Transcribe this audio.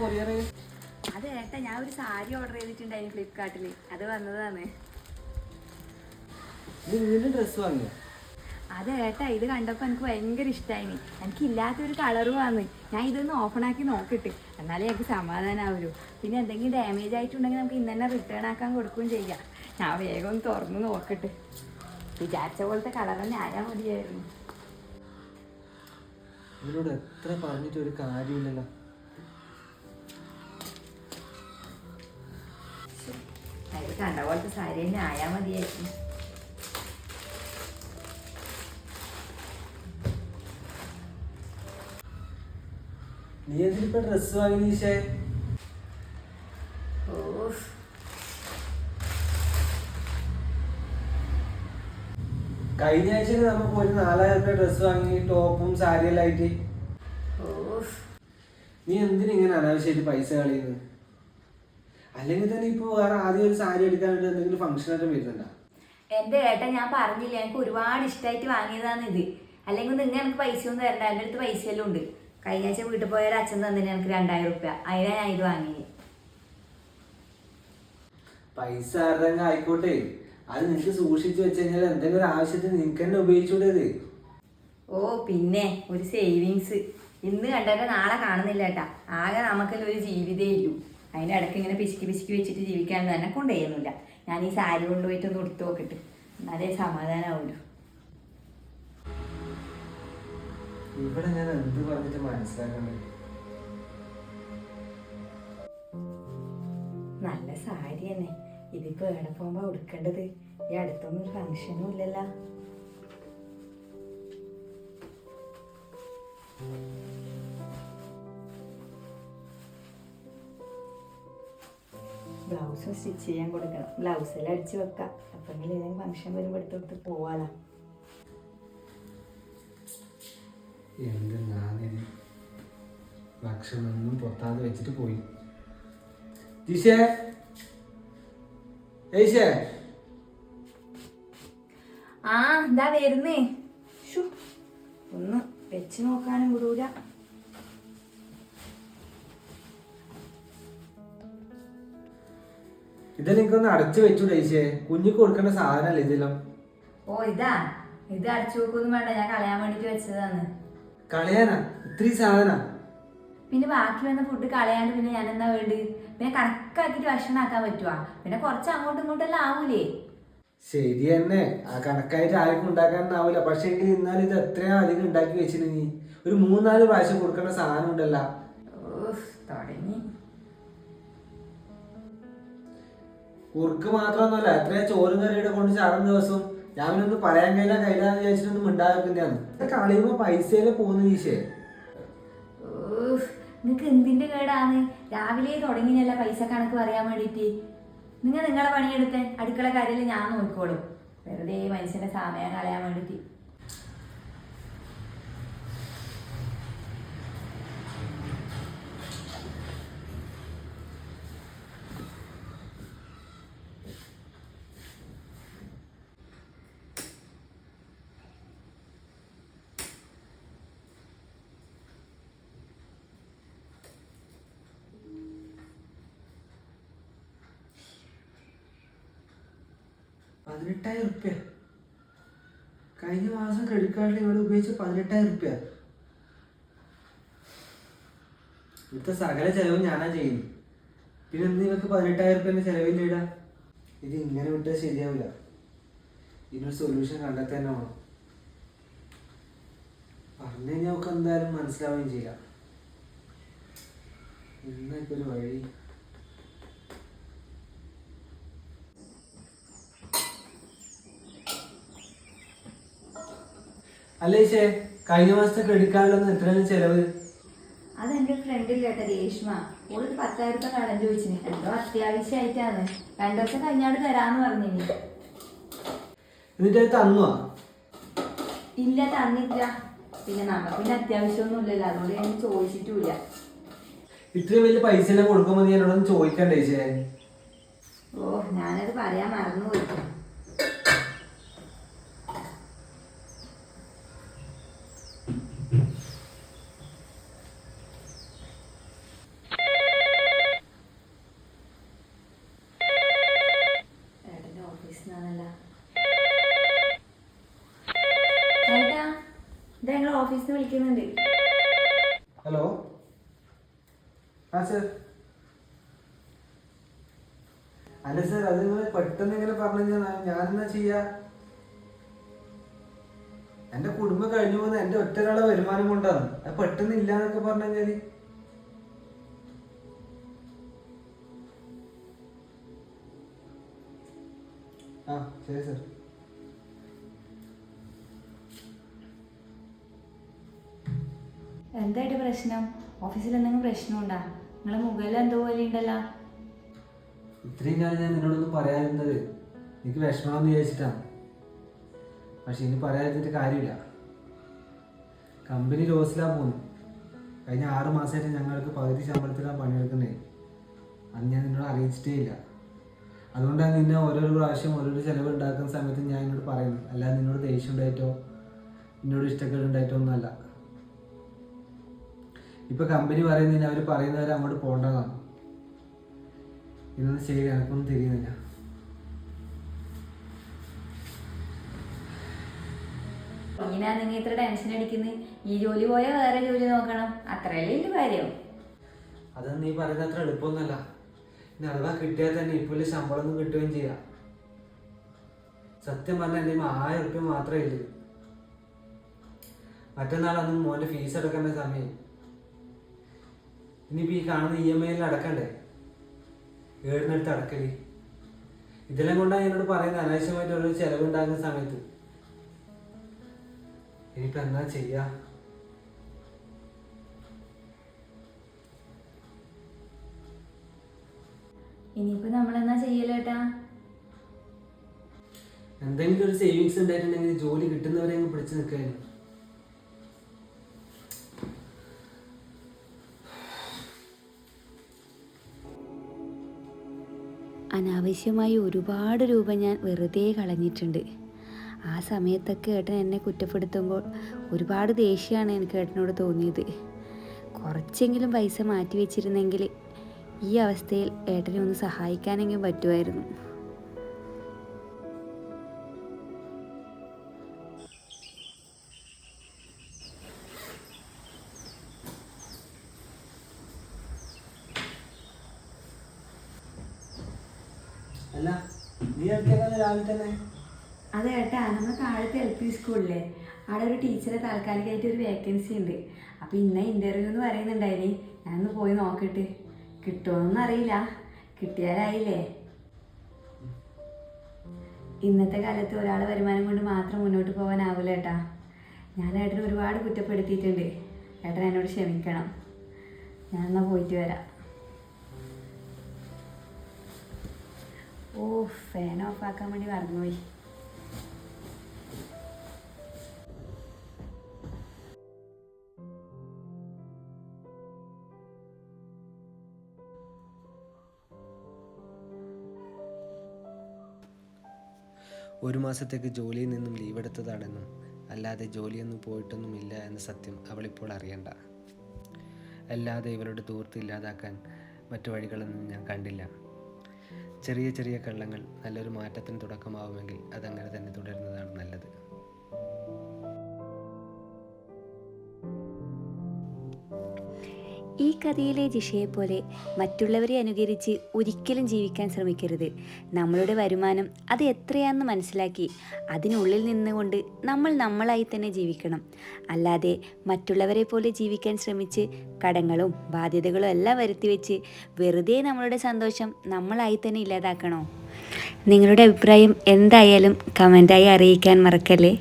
Courier. അത് ഏട്ടാ ഞാൻ ഒരു സാരി ഓർഡർ ചെയ്തിട്ടുണ്ടായിരുന്നു ഫ്ലിപ്കാർട്ടിൽ അത് വന്നതാണ്. ഇത് വീണ്ടും ഡ്രസ്സ് വാങ്ങിയോ? അത് ഏട്ടാ ഇത് കണ്ടപ്പോൾ എനിക്ക് ഭയങ്കര ഇഷ്ടമായി എനിക്ക് ഇല്ലാത്തൊരു കളറും ആണ് ഞാൻ ഇതൊന്ന് ഓപ്പൺ ആക്കി നോക്കിട്ട് എന്നാലേ എനിക്ക് സമാധാനമാവുള്ളൂ പിന്നെ എന്തെങ്കിലും ഡാമേജ് ആയിട്ടുണ്ടെങ്കിൽ നമുക്ക് ഇന്ന് തന്നെ റിട്ടേൺ ആക്കാൻ കൊടുക്കുകയും ചെയ്യാം. ഞാൻ വേഗം ഒന്ന് തുറന്ന് നോക്കട്ടെ. വിചാരിച്ച പോലത്തെ കളർ തന്നെ ആയാൽ മതിയായിരുന്നു. ഇവരോട് എത്ര പറഞ്ഞിട്ട് ഒരു കാര്യമില്ലല്ലോ ഇത് കണ്ട പോലത്തെ സാരി തന്നെ ആയാൽ മതിയായിരുന്നു. നീ എന്തിനിപ്പോ ഡ്രസ്സ് വാങ്ങി ഈശേ ഓഫ് കഴിഞ്ഞ ആഴ്ച നമുക്ക് ഒരു നാലായിരം രൂപ ഡ്രസ് വാങ്ങി ടോപ്പും സാരിയെല്ലാം ആയിട്ട്. നീ എന്തിനാ ഇങ്ങനെ അനാവശ്യമായിട്ട് പൈസ കളയുന്നത്? അല്ലെങ്കിൽ തന്നെ ഇപ്പൊ വേറെ ആദ്യം ഒരു സാരി എടുക്കാൻ വേണ്ടി എന്തെങ്കിലും ഫംഗ്ഷൻ ആയിട്ട് വരുന്നുണ്ടോ? എന്റെ ഏട്ടൻ ഞാൻ പറഞ്ഞില്ല എനിക്ക് ഒരുപാട് ഇഷ്ടമായിട്ട് വാങ്ങിയതാണ് ഇത് അല്ലെങ്കിൽ നിങ്ങൾ എനിക്ക് പൈസ ഒന്നും തരണ്ട എന്റെ അടുത്ത് പൈസയെല്ലാം ഉണ്ട്. കഴിഞ്ഞ ആഴ്ച വീട്ടിൽ പോയ ഒരു അച്ഛൻ തന്നെ എനിക്ക് രണ്ടായിരം റുപ്യ അതിനാ ഞാൻ ഇത് വാങ്ങിയത്. പൈസ ആരുടെങ്കിലും ആയിക്കോട്ടെ. അത് നിനക്ക് സൂക്ഷിച്ചു വെച്ച് കഴിഞ്ഞാൽ എന്തെങ്കിലും ഒരു ആവശ്യത്തിന് നിനക്ക് തന്നെ ഉപയോഗിച്ചൂടെ ഇത്. ഓ പിന്നെ ഒരു സേവിങ്സ് ഇന്ന് കണ്ടവരെ നാളെ കാണുന്നില്ല ഏട്ടാ ആകെ നമുക്കെല്ലാം ഒരു ജീവിതേ ഇല്ലൂ അതിന്റെ ഇടയ്ക്ക് ഇങ്ങനെ പിശുക്കി പിശുക്കി വെച്ചിട്ട് ജീവിക്കാൻ തന്നെ കൊണ്ടുപോയൊന്നുമില്ല. ഞാൻ ഈ സാരി കൊണ്ടുപോയിട്ട് ഒന്ന് എടുത്തു നോക്കിട്ട് എന്നാലേ സമാധാനമാവുള്ളൂ ഇവിടെ ഞാൻ എന്ത് പറഞ്ഞിട്ട് മനസ്സിലാക്കണ്ടേ നല്ല സാരി തന്നെ. ഇതിപ്പോ എവിടെ പോകുമ്പോ ഉടുക്കേണ്ടത്? ഈ അടുത്തൊന്നും ഒരു ഫംഗ്ഷനും ഇല്ലല്ലോ. ബ്ലൗസും സ്റ്റിച്ച് ചെയ്യാൻ കൊടുക്കണം. ബ്ലൗസെല്ലാം അടിച്ച് വെക്കാം. അപ്പെങ്കിലും ഏതെങ്കിലും ഫംഗ്ഷൻ വരുമ്പോൾ എടുത്തെടുത്ത് പോവാലോ. എന്ത് ഭക്ഷണമൊന്നും പൊത്താതെ വെച്ചിട്ട് പോയി. ജിഷേ ആ എന്താ വരുന്നേ? ഒന്ന് വെച്ച് നോക്കാനും വിടൂല. ഇതെനിക്കൊന്ന് അടച്ചു വെച്ചു ഏയ്ഷേ കുഞ്ഞിക്ക് കൊടുക്കേണ്ട സാധനല്ലേ ഇതെല്ലാം? ഓ ഇതാ. ഇത് അടച്ചു വെക്കൊന്നും വേണ്ട. ഞാൻ കളയാൻ വേണ്ടിട്ട് വെച്ചതാണ്. കളയാനാ? ഇത്രയും സാധന? പിന്നെ ബാക്കി വന്ന ഫുഡ് കളയാണ്ട് പിന്നെ ഞാൻ എന്താ വേണ്ടി പിന്നെ കണക്കാക്കിട്ട് ഭക്ഷണം ആക്കാൻ പറ്റുവാ. പിന്നെ കുറച്ച് അങ്ങോട്ടും ഇങ്ങോട്ടെല്ലാം ആവൂലേ? ശരി തന്നെ. ആ കണക്കായിട്ട് ആർക്കും ഉണ്ടാക്കാനാവില്ല പക്ഷെ എങ്കിൽ ഇന്നാലും ഇത് എത്രയാ അധികം ഉണ്ടാക്കി വെച്ചിരുന്നു നീ? ഒരു മൂന്നാൽ പ്രാവശ്യം കൊടുക്കേണ്ട സാധനം ഉണ്ടല്ലോ. തുടങ്ങി. കുറുക്ക് മാത്രമൊന്നുമല്ല എത്രയാ ചോറും കറിയുടെ കൊണ്ട് ചാടുന്ന ദിവസം ഞാൻ ഒന്ന് പറയാൻ കഴിയില്ല കയ്യിലാന്ന് വിചാരിച്ചിട്ടൊന്നും മിണ്ടാക്കുന്നതാണ് കളിയുമ്പോ പൈസയിലെ പോകുന്ന ഈശേ നിങ്ങക്ക് എന്തിന്റെ കേടാണ്? രാവിലെ തുടങ്ങിയല്ല പൈസ കണക്ക് പറയാൻ വേണ്ടിട്ട് നിങ്ങൾ നിങ്ങളെ പണിയെടുത്ത് അടുക്കള കാര്യത്തിൽ ഞാൻ നോക്കിക്കോളും. വെറുതെ മനുഷ്യന്റെ സമയം കളയാൻ വേണ്ടിട്ട് പതിനെട്ടായിരം റുപ്യ. കഴിഞ്ഞ മാസം ക്രെഡിറ്റ് കാർഡിൽ ഇവിടെ ഉപയോഗിച്ച പതിനെട്ടായിരം റുപ്യ. ഇവിടുത്തെ സകല ചെലവും ഞാനാ ചെയ്യുന്നു പിന്നെ എന്ത് ഇവക്ക് പതിനെട്ടായിരം റുപ്യ ചെലവില്ലേടാ ഇത് ഇങ്ങനെ വിട്ടാൽ ശരിയാവില്ല. ഇതിനൊരു സൊല്യൂഷൻ കണ്ടെത്താൻ തന്നെ വേണം. പറഞ്ഞു കഴിഞ്ഞാൽ നമുക്ക് എന്തായാലും മനസ്സിലാവുകയും ചെയ്യാം. എന്നാ ഒരു വഴി? അല്ലേ ചേ കഴിഞ്ഞ മാസത്തെ ക്രെഡിറ്റ് കാർഡിലൊന്നും എത്രയാണ് ചെലവ്? അതെന്റെ ഫ്രണ്ടില്ല കേട്ടോ രേഷ്മ. ഓളൊരു പത്തായിരം രൂപ കടം ചോദിച്ചിന് എന്തോ അത്യാവശ്യമായിട്ടാണ് രണ്ടു ദിവസം കഴിഞ്ഞാട് തരാന്ന് പറഞ്ഞിനി എന്നിട്ട് അത് തന്നുവാ ഇല്ല തന്നില്ല. പിന്നെ നമുക്ക് പിന്നെ അത്യാവശ്യമൊന്നും ഇല്ലല്ലോ. അതുകൊണ്ട് ഞാൻ ചോദിച്ചിട്ടില്ല ഇത്രയും വലിയ പൈസ എല്ലാം കൊടുക്കുമ്പോൾ നീ എന്നോടൊന്ന് ചോദിക്കണ്ടേ ചേ ഓ ഞാനത് പറയാൻ മറന്നുപോയി. വിളിക്കുന്നുണ്ട്. ഹലോ ആ സർ അല്ല സർ അത് നിങ്ങൾ പെട്ടെന്ന് ഇങ്ങനെ പറഞ്ഞു ഞാൻ എന്നാ ചെയ്യാ? എന്റെ കുടുംബം കഴിഞ്ഞു പോകുന്ന എന്റെ ഒറ്റ ഒരാളെ വരുമാനം കൊണ്ടാണ്. അത് പെട്ടെന്ന് ഇല്ലാന്നൊക്കെ പറഞ്ഞു കഴിഞ്ഞാൽ. ആ ശരി സർ എന്തായിട്ട് പ്രശ്നം? ഓഫീസിൽ എന്തെങ്കിലും പ്രശ്നമുണ്ടാ? നിങ്ങളെ മുകളിൽ എന്തോ പോലെ ഉണ്ടല്ലോ. ഇത്രയും കാലം ഞാൻ നിന്നോടൊന്നും പറയാതിരുന്നത് എനിക്ക് വിഷമമാണെന്ന് വിചാരിച്ചിട്ടാണ് പക്ഷെ ഇനി പറയാതിരുന്നിട്ട് കാര്യമില്ല. കമ്പനി ലോസിലാ പോകുന്നു കഴിഞ്ഞ ആറ് മാസമായിട്ട് ഞങ്ങൾക്ക് പകുതി ശമ്പളത്തിലാണ് പണിയെടുക്കുന്നത് അന്ന് ഞാൻ നിന്നോട് അറിയിച്ചിട്ടേ ഇല്ല. അതുകൊണ്ടാണ് നിന്നെ ഓരോരോ പ്രാവശ്യം ഓരോരോ ചിലവ് ഉണ്ടാക്കുന്ന സമയത്ത് ഞാൻ നിന്നോട് പറയുന്നത്. അല്ലാതെ നിന്നോട് ദേഷ്യം ഉണ്ടായിട്ടോ നിന്നോട് ഇഷ്ടക്കേട് ഉണ്ടായിട്ടോ ഒന്നുമല്ല ഇപ്പൊ കമ്പനി പറയുന്നില്ല അവർ പറയുന്നവരെ അങ്ങോട്ട് പോകേണ്ടതാണ് ഇതൊന്നും ശരി എനക്കൊന്നും തിരിയുന്നില്ല. ഇങ്ങനെ നിങ്ങൾ ഇത്ര ടെൻഷൻ അടിക്കുന്നത് ഈ ജോലി പോയാൽ വേറെ ജോലി നോക്കണം. അത്രയല്ലേ ഇല്ല കാര്യം. അതൊന്നും നീ പറയുന്ന അത്ര എളുപ്പമൊന്നുമല്ല. അഥവാ കിട്ടിയാൽ തന്നെ ഇപ്പോൾ ശമ്പളം ഒന്നും കിട്ടുകയും ചെയ്യാം. സത്യം പറഞ്ഞാൽ എന്റെ ആയിരം ഉറുപ്പ്യ മാത്രമേ ഇല്ലൂ മറ്റന്നാളൊന്നും മോന്റെ ഫീസ് അടക്കേണ്ട സമയം. ഇനിയിപ്പോൾ ഈ കാണുന്ന ഇ എം ഐയിൽ അടക്കണ്ടേ ഏടിനടുത്ത് അടക്കൽ ഇതെല്ലാം കൊണ്ടാണ് എന്നോട് പറയുന്നത്. അനാവശ്യമായിട്ട് ഓരോ ചെലവുണ്ടാകുന്ന സമയത്ത്. ഇനിയിപ്പോൾ എന്താ ചെയ്യാ? ഇനിയിപ്പോ നമ്മളെന്നാ ചെയ്യലേട്ടാ എന്തെങ്കിലും ഒരു സേവിങ്സ് ഉണ്ടായിട്ടുണ്ടെങ്കിൽ ജോലി കിട്ടുന്നവരെ പിടിച്ചു നിൽക്കാനും അനാവശ്യമായി ഒരുപാട് രൂപ ഞാൻ വെറുതെ കളഞ്ഞിട്ടുണ്ട്. ആ സമയത്തൊക്കെ ഏട്ടൻ എന്നെ കുറ്റപ്പെടുത്തുമ്പോൾ ഒരുപാട് ദേഷ്യമാണ് എനിക്ക് ഏട്ടനോട് തോന്നിയത്. കുറച്ചെങ്കിലും പൈസ മാറ്റി വെച്ചിരുന്നെങ്കിൽ ഈ അവസ്ഥയിൽ ഏട്ടനെ ഒന്ന് സഹായിക്കാനെങ്കിലും പറ്റുമായിരുന്നു. അതെ ഏട്ടാ നമ്മൾ താഴത്തെ എൽ പി സ്കൂളിലെ. അവിടെ ഒരു ടീച്ചറെ താൽക്കാലികമായിട്ട് ഒരു വേക്കൻസി ഉണ്ട്. അപ്പോൾ ഇന്ന ഇന്റർവ്യൂ എന്ന് പറയുന്നുണ്ടായിനി. ഞാനൊന്ന് പോയി നോക്കട്ടെ. കിട്ടുമോന്നൊന്നും അറിയില്ല. കിട്ടിയാലായില്ലേ? ഇന്നത്തെ കാലത്ത് ഒരാളെ വരുമാനം കൊണ്ട് മാത്രം മുന്നോട്ട് പോകാനാവില്ല ഏട്ടാ. ഞാൻ ഏട്ടനെ ഒരുപാട് കുറ്റപ്പെടുത്തിയിട്ടുണ്ട്. ഏട്ടൻ എന്നോട് ക്ഷമിക്കണം. ഞാൻ എന്നാൽ പോയിട്ട് വരാം. ഓ ഫാൻ ഓഫ് ആക്കാൻ വേണ്ടി മറന്നുപോയി. ഒരു മാസത്തേക്ക് ജോലിയിൽ നിന്നും ലീവ് എടുത്തതാണെന്നും അല്ലാതെ ജോലിയൊന്നും പോയിട്ടൊന്നുമില്ല എന്ന സത്യം അവളിപ്പോൾ അറിയണ്ട. അല്ലാതെ ഇവളുടെ ദൂരത്ത് ഇല്ലാതാക്കാൻ മറ്റു വഴികളൊന്നും ഞാൻ കണ്ടില്ല. ചെറിയ ചെറിയ കള്ളങ്ങൾ നല്ലൊരു മാറ്റത്തിന് തുടക്കമാവുമെങ്കിൽ അതങ്ങനെ തന്നെ തുടരുന്നതാണ് നല്ലത്. ഈ ജിഷയെ പോലെ മറ്റുള്ളവരെ അനുകരിച്ച് ഒരിക്കലും ജീവിക്കാൻ ശ്രമിക്കരുത്. നമ്മളുടെ വരുമാനം അത് എത്രയാണെന്ന് മനസ്സിലാക്കി അതിനുള്ളിൽ നിന്നുകൊണ്ട് നമ്മൾ നമ്മളായി തന്നെ ജീവിക്കണം. അല്ലാതെ മറ്റുള്ളവരെ പോലെ ജീവിക്കാൻ ശ്രമിച്ച് കടങ്ങളും ബാധ്യതകളും എല്ലാം വരുത്തി വെച്ച് വെറുതെ നമ്മളുടെ സന്തോഷം നമ്മളായി തന്നെ ഇല്ലാതാക്കണോ? നിങ്ങളുടെ അഭിപ്രായം എന്തായാലും കമന്റായി അറിയിക്കാൻ മറക്കല്ലേ?